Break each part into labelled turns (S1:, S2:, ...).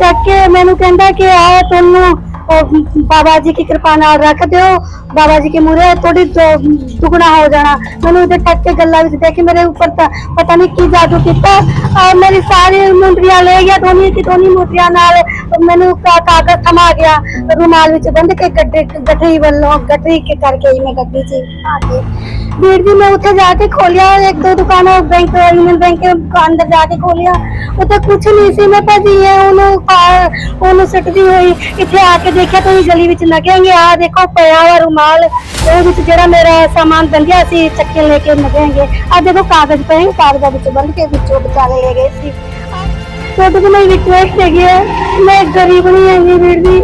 S1: ਚੱਕ ਕੇ ਮੈਨੂੰ ਕਹਿੰਦਾ ਕਿ ਆ ਤੁਹਾਨੂੰ ਬਾਬਾ ਜੀ ਦੀ ਕਿਰਪਾ ਨਾਲ ਰੱਖ ਦਿਓ। ਬਾਬਾ ਜੀ ਕੇ ਮੂਰੇ ਥੋੜੀ ਦੁਗਣਾ ਹੋ ਜਾਣਾ। ਮੈਨੂੰ ਉਹਦੇ ਟੱਕ ਕੇ ਗੱਲਾਂ ਵਿੱਚ ਦੇਖੀ ਮੇਰੇ ਉੱਪਰ ਤਾਂ ਪਤਾ ਨਹੀਂ ਕੀ ਜਾਦੂ ਕੀਤਾ। ਔਰ ਮੇਰੀ ਸਾਰੀ ਮੁੰਦਰੀਆਂ ਲੈ ਗਿਆ ਦੋਨੀ ਕਿ ਦੋਨੀ ਮੁੰਦਰੀਆਂ ਨਾਲ ਮੈਨੂੰ ਕਾ- ਕਾਗਜ਼ ਥਮਾ ਗਿਆ। ਰੁਮਾਲ ਵਿੱਚ ਬੰਦ ਕੇ ਗੱਡੇ ਗੱਠੀ ਵੱਲੋਂ ਗੱਠੀ ਕਰਕੇ ਹੀ ਮੈਂ ਗੱਡੀ 'ਚ। ਆ ਕੇ ਵੀਰ ਜੀ ਮੈਂ ਉੱਥੇ ਜਾ ਕੇ ਖੋਲਿਆ ਇੱਕ ਦੋ ਦੁਕਾਨਾਂ ਬੈਂਕ ਯੂਨੀਅਨ ਬੈਂਕ ਦੇ ਅੰਦਰ ਜਾ ਕੇ ਖੋਲਿਆ। ਉੱਥੇ ਕੁਝ ਨਹੀਂ ਸੀ ਮੈਂ ਭਾਜੀ ਇਹ ਉਹਨੂੰ ਪਾ- ਉਹਨੂੰ ਸਿੱਟਦੀ ਹੋਈ ਇੱਥੇ ਆ ਕੇ ਦੇਖਿਆ ਤਾਂ ਇਹ ਗਲੀ ਵਿੱਚ ਲੱਗेंगे ਆ ਦੇਖੋ ਪਿਆ ਹੋਇਆ ਰੁਮਾਲ ਉਹ ਵਿੱਚ ਜਿਹੜਾ ਮੇਰਾ ਸਾਮਾਨ ਬੰਦਿਆ ਸੀ ਚੱਕੇ ਲੈ ਕੇ ਲੱਗेंगे ਆ ਦੇਖੋ ਕਾਗਜ਼ ਪਏ ਨੇ, ਕਾਗਜ਼ਾਂ ਵਿੱਚ ਬੰਦ ਕੇ ਵਿੱਚੋਂ ਬਚਾਲੇ ਲੈ ਗਏ ਸੀ। ਤੁਹਾਡੇ ਕੋਲ ਮੇਰੀ ਰਿਕੁਐਸਟ ਹੈਗੀ ਹੈ ਮੈਂ ਗਰੀਬ ਨਹੀਂ ਹੈਗੀ ਵੀਰ ਜੀ।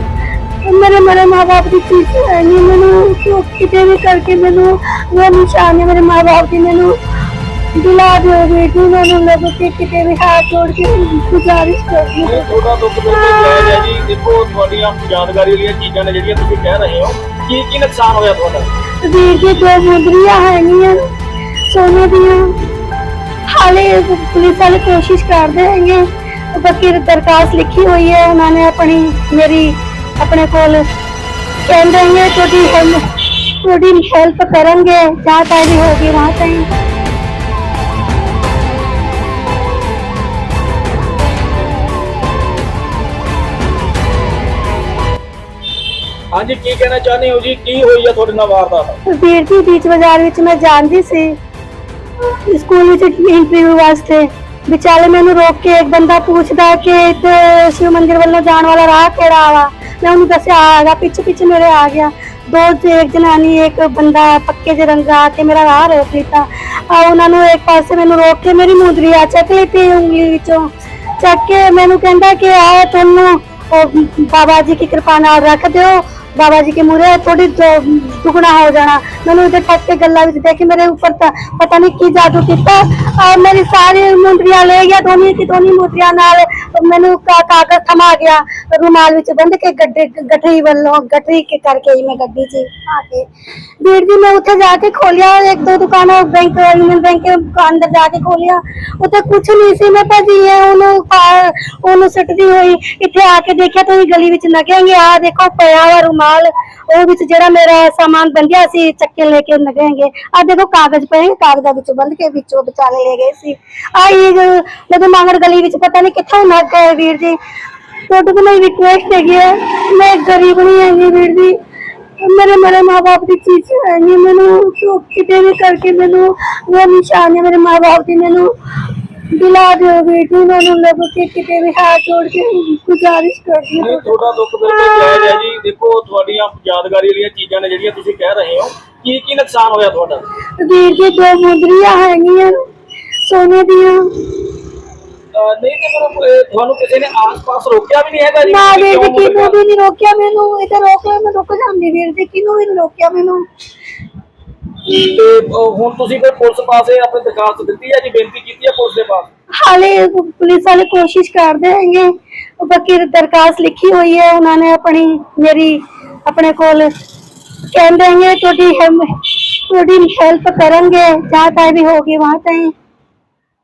S1: ਮੇਰੇ ਮੇਰੇ ਮਾਪੇ ਦੀ ਚੀਜ਼ ਹੈ ਨਹੀਂ ਮੈਨੂੰ ਕਿਉਂ ਕਿਤੇ ਵੀ ਕਰਕੇ ਮੈਨੂੰ ਉਹ ਨਿਸ਼ਾਨ ਨੇ ਮੇਰੇ ਮਾਪੇ ਦੀ ਮੈਨੂੰ ਦਿਲਾ ਦਿਓ ਬੇਟੀ ਮੈਨੂੰ ਲੱਗੋ ਕਿ ਕਿਤੇ ਵੀ ਹੱਥ ਜੋੜ ਕੇ ਗੁਜ਼ਾਰਿਸ਼ ਕਰਦੀ
S2: ਹਾਂ।
S1: ਇਹ
S2: ਤੁਹਾਡਾ ਦੁੱਖ ਬਿਲਕੁਲ ਜਾਇਜ਼ ਹੈ ਜੀ। ਦੇਖੋ ਤੁਹਾਡੀਆਂ ਯਾਦਗਾਰੀ ਵਾਲੀਆਂ ਚੀਜ਼ਾਂ ਨੇ ਜਿਹੜੀਆਂ ਤੁਸੀਂ ਕਹਿ ਰਹੇ ਹੋ। ਕੀ ਕੀ ਨੁਕਸਾਨ ਹੋਇਆ ਤੁਹਾਡਾ?
S1: ਵੀਰ ਜੀ ਦੋ ਮੁੰਦਰੀਆਂ ਹੈਗੀਆਂ। ਸੋਨੇ ਦੀਆਂ। ਹਾਲੇ ਪੁਲਿਸ ਵਾਲੇ ਕੋਸ਼ਿਸ਼ ਕਰਦੇ ਹੈਗੇ। ਬਾਕੀ ਦਰਖਾਸਤ ਲਿਖੀ ਹੋਈ ਹੈ। ਉਹਨਾਂ ਨੇ ਆਪਣੀ ਮੇਰੀ ਆਪਣੇ ਕੋਲ ਕਹਿੰਦੇ ਹੈਗੇ ਕਿ ਉਹਦੀ ਹੈਲ- ਥੋੜੀ हेल्प करेंगे जहाँ तारी होगी वहाँ तक
S2: ਹਾਂਜੀ ਕੀ ਕਹਿਣਾ ਚਾਹੁੰਦੇ ਹੋ ਜੀ? ਕੀ ਹੋਈ ਆ ਤੁਹਾਡੇ ਨਾਲ ਵਾਰਦਾਤ?
S1: ਵੀਰ ਜੀ ਬੀਚ ਬਾਜ਼ਾਰ ਵਿੱਚ ਮੈਂ ਜਾਂਦੀ ਸੀ। ਸਕੂਲ ਵਿੱਚ ਇੰਟਰਵਿਊ ਵਾਸਤੇ। ਵਿਚਾਲੇ ਮੈਨੂੰ ਰੋਕ ਕੇ ਇੱਕ ਬੰਦਾ ਪੁੱਛਦਾ ਕਿ ਇੱਥੇ ਸ਼ਿਵ ਮੰਦਿਰ ਵੱਲੋਂ ਜਾਣ ਵਾਲਾ ਰਾਹ ਕਿਹੜਾ ਵਾ? ਮੈਂ ਉਹਨੂੰ ਦੱਸਿਆ ਆਗਾ ਪਿੱਛੇ ਪਿੱਛੇ ਮੇਰੇ ਆ ਗਿਆ। ਦੋ ਤੇ ਇੱਕ ਜਨਾਨੀ, ਇੱਕ ਬੰਦਾ ਪੱਕੇ ਜਿਹੇ ਰੰਗ ਆ ਕੇ ਮੇਰਾ ਰਾਹ ਰੋਕ ਲਿੱਤਾ ਆ ਉਹਨਾਂ ਨੂੰ ਇੱਕ ਪਾਸੇ ਮੈਨੂੰ ਰੋਕ ਕੇ ਮੇਰੀ ਮੁੰਦਰੀ ਆ ਚੱਕ ਲਈ ਉਂਗਲੀ ਵਿੱਚੋਂ। ਚੱਕ ਕੇ ਮੈਨੂੰ ਕਹਿੰਦਾ ਕਿ ਆ ਤੁਹਾਨੂੰ ਬਾਬਾ ਜੀ ਦੀ ਕਿਰਪਾ ਨਾਲ ਰੱਖ ਦਿਓ। ਬਾਬਾ ਜੀ ਕੇ ਮੂਰੇ ਥੋੜੀ ਦੁਗਣਾ ਹੋ ਜਾਣਾ। ਮੈਨੂੰ ਉਹਦੇ ਟੱਕ ਕੇ ਗੱਲਾਂ ਵਿੱਚ ਦੇਖੀ ਮੇਰੇ ਉੱਪਰ ਤਾਂ ਪਤਾ ਨਹੀਂ ਕੀ ਜਾਦੂ ਕੀਤਾ। ਔਰ ਮੇਰੀ ਸਾਰੀ ਮੁੰਦਰੀਆਂ ਲੈ ਗਿਆ ਦੋਨੀ ਕਿ ਦੋਨੀ ਮੁੰਦਰੀਆਂ ਮੈਨੂੰ ਕਾਗਜ਼ ਥਮਾ ਗਿਆ। ਰੁਮਾਲ ਵਿੱਚ ਬੰਦ ਕੇ ਗੱਡੇ ਗੱਠੀ ਵੱਲੋਂ ਗੱਠੀ ਕੇ ਕਰਕੇ ਹੀ ਮੈਂ ਗੱਡੀ 'ਚ ਆ ਕੇ। ਵੀਰ ਜੀ, ਮੈਂ ਉੱਥੇ ਜਾ ਕੇ ਖੋਲਿਆ, ਇੱਕ ਦੋ ਦੁਕਾਨਾਂ ਬੈਂਕ, ਯੂਨੀਅਨ ਬੈਂਕ ਦੇ ਅੰਦਰ ਜਾ ਕੇ ਖੋਲਿਆ। ਉੱਥੇ ਕੁਝ ਨਹੀਂ ਸੀ ਮੈਂ ਭਾਜੀ, ਇਹ ਉਹਨੂੰ ਪਾ- ਉਹਨੂੰ ਸਿੱਟਦੀ ਹੋਈ। ਇੱਥੇ ਆ ਕੇ ਦੇਖਿਆ ਤੁਸੀਂ ਗਲੀ ਵਿੱਚ ਲੱਗेंगे ਆ। ਦੇਖੋ, ਪਿਆ ਹੋਇਆ ਰੁਮਾਲ। ਉਹ ਵਿੱਚ ਜਿਹੜਾ ਮੇਰਾ ਸਾਮਾਨ ਬੰਦਿਆ ਸੀ, ਚੱਕੇ ਲੈ ਕੇ ਲੱਗेंगे ਆ ਦੇਖੋ ਕਾਗਜ਼ ਪਏ ਕਾਗਜ਼ਾਂ ਵਿੱਚੋਂ ਬੰਦ ਕੇ ਵਿੱਚੋਂ ਬਚਾਲੇ ਲੈ ਗਏ ਸੀ। ਆਈ ਜਦੋਂ ਮੰਗੜ ਗਲੀ ਵਿੱਚ ਪਤਾ ਨਹੀਂ ਕਿੱਥੋਂ ਲੱਗ ਗਏ ਵੀਰ ਜੀ। ਤੁਹਾਡੇ ਕੋਲ ਮੇਰੀ ਰਿਕੁਐਸਟ ਹੈਗੀ ਹੈ, ਮੈਂ ਗਰੀਬ ਨਹੀਂ ਹੈਗੀ ਵੀਰ ਜੀ। ਮੇਰੇ ਮੇਰੇ ਮਾਪੇ ਦੀ ਚੀਜ਼ ਹੈ ਨਹੀਂ ਮੈਨੂੰ ਕਿਉਂ ਕਿਤੇ ਵੀ ਕਰਕੇ ਮੈਨੂੰ ਉਹ ਨਿਸ਼ਾਨ ਹੈ, ਮੇਰੇ ਮਾਪੇ ਦੀ ਮੈਨੂੰ ਦਿਲਾ ਦਿਓ ਬੇਟੀ ਮੈਨੂੰ ਲੋਗੋ ਕਿ ਕਿਤੇ ਵੀ हाथ जोड़ के गुजारिश करती हूँ
S2: ਨਹੀਂ ਤੁਹਾਡਾ ਦੁੱਖ ਬਿਲਕੁਲ ਜਾਇਜ਼ ਹੈ ਜੀ ਦੇਖੋ ਤੁਹਾਡੀਆਂ ਯਾਦਗਾਰੀ ਵਾਲੀਆਂ ਚੀਜ਼ਾਂ ਨੇ ਜਿਹੜੀਆਂ ਤੁਸੀਂ ਕਹਿ ਰਹੇ ਹੋ ਕੀ ਕੀ ਨੁਕਸਾਨ ਹੋਇਆ ਤੁਹਾਡਾ
S1: ਵੀਰ ਜੀ ਦੋ ਮੁੰਦਰੀਆਂ ਹੈਗੀਆਂ ਸੋਨੇ ਦੀਆਂ
S2: ਅਹ ਨਹੀਂ ਤੇ ਫਿਰ ਇਹ ਤੁਹਾਨੂੰ ਕਿਸੇ ਨੇ ਆਸ-ਪਾਸ ਰੋਕਿਆ ਵੀ ਨਹੀਂ ਹੈਗਾ ਜੀ
S1: ਨਾ
S2: ਕਿ
S1: ਵੀਰ ਜੀ
S2: ਕਿਉਂ
S1: ਕਿਨੂੰ ਵੀ ਨਹੀਂ ਰੋਕਿਆ ਮੈਨੂੰ ਇੱਥੇ ਰੋਕ ਲਿਆ ਮੈਂ ਰੁਕ ਜਾਂਦੀ ਵੀਰ ਜੀ ਕਿਨੂੰ ਵੀ ਨਹੀਂ ਰੋਕਿਆ ਮੈਨੂੰ
S2: ਤੇ ਅਹ, ਹੁਣ ਤੁਸੀਂ ਕੋਈ ਪੁਲਿਸ ਪਾਸੇ ਆਪਣੀ ਦਰਖਾਸਤ ਦਿੱਤੀ ਹੈ ਜੀ ਬੇਨਤੀ ਕੀਤੀ ਹੈ ਪੁਲਿਸ ਦੇ ਪਾਸ?
S1: ਹਾਲੇ ਪੁਲਿਸ ਵਾਲੇ ਕੋਸ਼ਿਸ਼ ਕਰਦੇ ਹੈਗੇ। ਬਾਕੀ ਦਰਖਾਸਤ ਲਿਖੀ ਹੋਈ ਹੈ ਉਹਨਾਂ ਨੇ ਆਪਣੀ ਮੇਰੀ ਆਪਣੇ ਕੋਲ ਕਹਿੰਦੇ ਹੈਗੇ ਤੁਹਾਡੀ ਹੈਮ- ਤੁਹਾਡੀ ਹੈਲਪ ਕਰਨਗੇ ਜਹਾਂ ਤਾਈ ਵੀ ਹੋਗੀ ਵਹਾਂ ਤਾਈ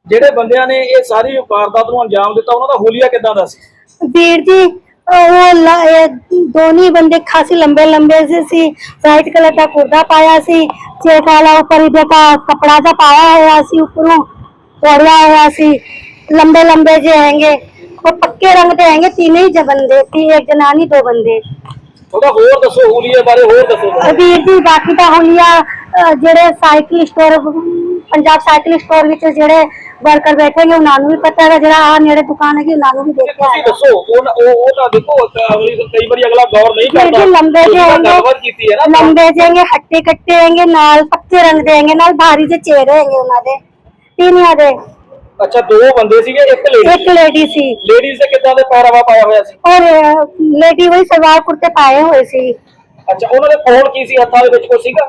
S2: ਜਿਹੜੇ ਬੰਦਿਆਂ ਨੇ ਇਹ ਸਾਰੀ ਵਾਰਦਾਤ ਨੂੰ ਅੰਜਾਮ ਦਿੱਤਾ ਉਹਨਾਂ ਦਾ ਹੁਲੀਆ ਕਿੱਦਾਂ ਦਾ ਸੀ?
S1: ਵੀਰ ਜੀ ਉਹ ਲਾ- ਇਹ ਦੋਨੀ ਬੰਦੇ ਖਾਸੀ ਲੰਬੇ ਲੰਬੇ ਸੀ ਸੀ ਵਾਈਟ ਕਲਰ ਦਾ ਕੁਰਤਾ ਪਾਇਆ ਸੀ ਚੇਕ ਵਾਲਾ ਉੱਪਰ ਇਹਦੇ ਦਾ ਕਪੜਾ ਦਾ ਪਾਇਆ ਹੋਇਆ ਸੀ ਉੱਪਰੋਂ ਤੋੜਿਆ ਹੋਇਆ ਸੀ ਲੰਬੇ ਲੰਬੇ ਜੇ ਹੈਂਗੇ ਉਹ ਪੱਕੇ ਰੰਗ ਦੇ ਹੈਂਗੇ तीन ही ज बंदे थी एक जनानी दो बंदे
S2: ਉਹਦਾ ਹੋਰ ਦੱਸੋ ਹੁਲੀਏ ਬਾਰੇ ਹੋਰ ਦੱਸੋ
S1: ਵੀਰ ਜੀ ਬਾਕੀ ਤਾਂ ਹੁਲੀਆ ਅਹ, ਜਿਹੜੇ cycle store Punjab cycle store ਵਿੱਚ ਜਿਹੜੇ ਵਰਕਰ ਬੈਠੇ ਨੇ ਉਹਨਾਂ ਨੂੰ ਵੀ ਪਤਾ ਹੈ ਜਿਹੜਾ ਆ ਨੇੜੇ ਦੁਕਾਨ ਹੈਗੀ ਉਹਨਾਂ ਨੂੰ ਵੀ ਦੇਖਿਆ
S2: ਤੁਸੀਂ ਦੱਸੋ ਉਹ ਉਹ ਤਾਂ ਦੇਖੋ ਅਗਲੀ ਤਾਂ ਕਈ ਵਾਰੀ ਅਗਲਾ ਗੌਰ ਨਹੀਂ ਕਰਦਾ।
S1: ਵੀ ਲੰਬੇ
S2: ਤੁਸੀਂ ਜਿਹੇ
S1: ਗੱਲਬਾਤ
S2: ਕੀਤੀ ਹੈ ਨਾ
S1: ਲੰਬੇ ਜਿਹੇ ਹੱਟੇ ਕੱਟੇ ਹੋਣਗੇ ਨਾਲ ਪੱਕੇ ਰੰਗ ਦੇ ਨਾਲ ਭਾਰੀ ਜਿਹੇ ਚਿਹਰੇ ਹੋਣਗੇ ਉਹਨਾਂ ਦੇ। ਤੀਨੀਆਂ ਦੇ।
S2: ਅੱਛਾ ਦੋ ਬੰਦੇ ਸੀਗੇ ਇੱਕ ਲੇਡੀ
S1: ਇੱਕ ਲੇਡੀ ਸੀ।
S2: ਲੇਡੀਜ਼ ਦੇ ਕਿੱਦਾਂ ਦੇ ਪਹਿਰਾਵਾ ਪਾਇਆ ਹੋਇਆ ਸੀ?
S1: ਔਰ ਲੇਡੀ ਵਹੀ ਸਲਵਾਰ ਕੁਰਤੇ ਪਾਏ ਹੋਏ ਸੀ।
S2: ਅੱਛਾ ਉਹਨਾਂ ਦੇ ਫੋਨ ਕੀ ਸੀ ਹੱਥਾਂ ਦੇ ਵਿੱਚ ਕੁਝ ਸੀਗਾ?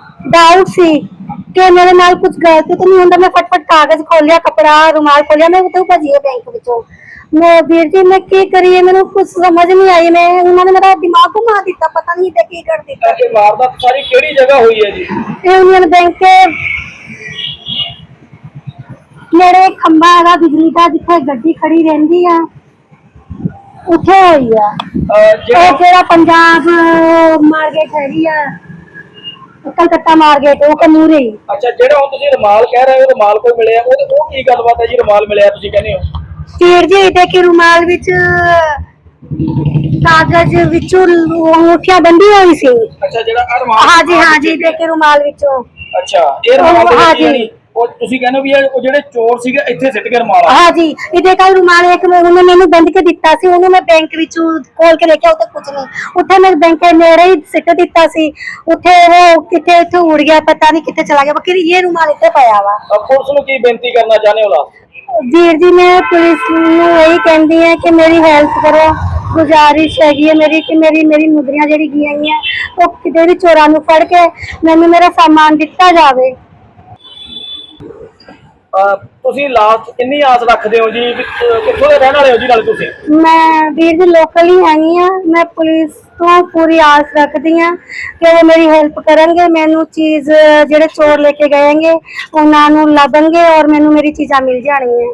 S1: ਡਾਊਟ ਸੀ ਕਿ ਮੇਰੇ ਨਾਲ ਕੁਝ ਗਲਤ ਤਾਂ ਨਹੀਂ ਹੁੰਦਾ ਮੈਂ ਫਟਫਟ ਕਾਗਜ਼ ਖੋਲਿਆ ਕਪੜਾ ਰੁਮਾਲ ਖੋਲਿਆ ਮੈਂ ਉੱਥੇ ਭੱਜੀ ਬੈਂਕ ਵਿੱਚੋਂ। ਮੈਂ ਵੀਰ ਜੀ ਮੈਂ ਕੀ ਕਰੀਏ? ਮੈਨੂੰ ਕੁਝ ਸਮਝ ਨਹੀਂ ਆਈ। ਮੈਂ ਉਹਨਾਂ ਨੇ ਮੇਰਾ ਦਿਮਾਗ ਘੁਮਾ ਦਿੱਤਾ ਪਤਾ ਨਹੀਂ ਤੇ ਕੀ ਕਰ ਦਿੱਤਾ।
S2: ਇਹ ਵਾਰਦਾਤ ਸਾਰੀ ਕਿਹੜੀ ਜਗ੍ਹਾ ਹੋਈ ਹੈ ਜੀ?
S1: ਯੂਨੀਅਨ ਬੈਂਕ ਇੱਕ ਖੰਭਾ ਹੈਗਾ ਬਿਜਲੀ ਦਾ ਜਿੱਥੇ ਗੱਡੀ ਖੜੀ ਰਹਿੰਦੀ ਆ ਉੱਥੇ ਹੋਈ ਆ।
S2: ਅਹ ਜਿਹੜਾ
S1: ਪੰਜਾਬ ਮਾਰਕੀਟ ਹੈਗੀ ਆ। ਕਲਕੱਤਾ ਮਾਰਕੀਟ ਉਹ ਕਨੂਰੇ ਹੀ।
S2: ਅੱਛਾ ਜਿਹੜਾ ਹੁਣ ਤੁਸੀਂ ਰੁਮਾਲ ਕਹਿ ਰਹੇ ਹੋ ਰੁਮਾਲ ਕੋਈ ਮਿਲਿਆ ਉਹ ਉਹ ਕੀ ਗੱਲਬਾਤ ਹੈ ਜੀ ਰੁਮਾਲ ਮਿਲਿਆ ਤੁਸੀਂ ਕਹਿੰਦੇ ਹੋ?
S1: ਵੀਰ ਜੀ ਇਹਦੇ ਕਿ ਰੁਮਾਲ ਵਿੱਚ ਕਾਗਜ਼ ਵਿੱਚੋਂ ਅੰਗੂਠੀਆਂ ਬੰਦੀ ਹੋਈ ਸੀ।
S2: ਅੱਛਾ ਜਿਹੜਾ ਆਹ ਰੁਮਾਲ
S1: ਹਾਂਜੀ ਹਾਂਜੀ ਦੇ ਕੇ ਰੁਮਾਲ ਵਿੱਚੋਂ।
S2: ਅੱਛਾ ਇਹ ਰੁਮਾਲ ਦੇ ਵਿੱਚ
S1: ਹਾਂਜੀ।
S2: ਉਹ ਤੁਸੀਂ ਕਹਿੰਦੇ ਹੋ ਵੀ ਇਹ ਉਹ ਜਿਹੜੇ ਚੋਰ ਸੀਗੇ ਇੱਥੇ ਸਿੱਟ ਕੇ ਰੁਮਾਲ ਆ
S1: ਹਾਂਜੀ ਇਹਦੇ ਕੱਲ ਰੁਮਾਲ ਇੱਕ ਮੈਂ-
S2: ਪੁਲਿਸ ਨੂੰ ਕੀ ਬੇਨਤੀ ਕਰਨਾ ਚਾਹੁੰਦੇ ਹੋ ਲਾਸਟ
S1: ਵੀਰ ਜੀ ਮੈਂ ਪੁਲਿਸ ਨੂੰ ਇਹੀ ਕਹਿੰਦੀ ਹਾਂ ਕਿ ਮੇਰੀ ਹੈਲਪ ਕਰੋ। ਗੁਜ਼ਾਰਿਸ਼ ਹੈਗੀ ਹੈ ਮੇਰੀ ਕਿ ਮੇਰੀ ਮੇਰੀ ਮੁਦਰੀਆਂ ਜਿਹੜੀ ਗਈਆਂ ਹੋਈਆਂ ਉਹ ਕਿਤੇ ਵੀ ਚੋਰਾਂ ਨੂੰ ਫੜ ਕੇ ਮੈਨੂੰ ਮੇਰਾ ਸਾਮਾਨ ਦਿੱਤਾ ਜਾਵੇ।
S2: ਤੁਸੀਂ ਲਾਸਟ ਕਿੰਨੀ ਆਸ ਰੱਖਦੇ ਹੋ ਜੀ? ਵੀ, ਕਿੱਥੋਂ ਦੇ ਰਹਿਣ ਵਾਲੇ ਹੋ ਜੀ ਨਾਲੇ ਤੁਸੀਂ?
S1: ਮੈਂ ਵੀਰ ਜੀ ਲੋਕਲ ਹੀ ਹੈਗੀ ਆ। ਮੈਂ ਪੁਲਿਸ ਤੋਂ ਪੂਰੀ ਆਸ ਰੱਖਦੀ ਆ ਕਿ ਉਹ ਮੇਰੀ ਹੈਲਪ ਕਰਨਗੇ ਮੈਨੂੰ ਚੀਜ਼ ਜਿਹੜੇ ਚੋਰ ਲੈ ਕੇ ਗਏਗੇ ਉਹਨਾਂ ਨੂੰ ਲੱਭਣਗੇ ਔਰ ਮੈਨੂੰ ਮੇਰੀ ਚੀਜ਼ਾਂ ਮਿਲ ਜਾਣਗੀਆਂ।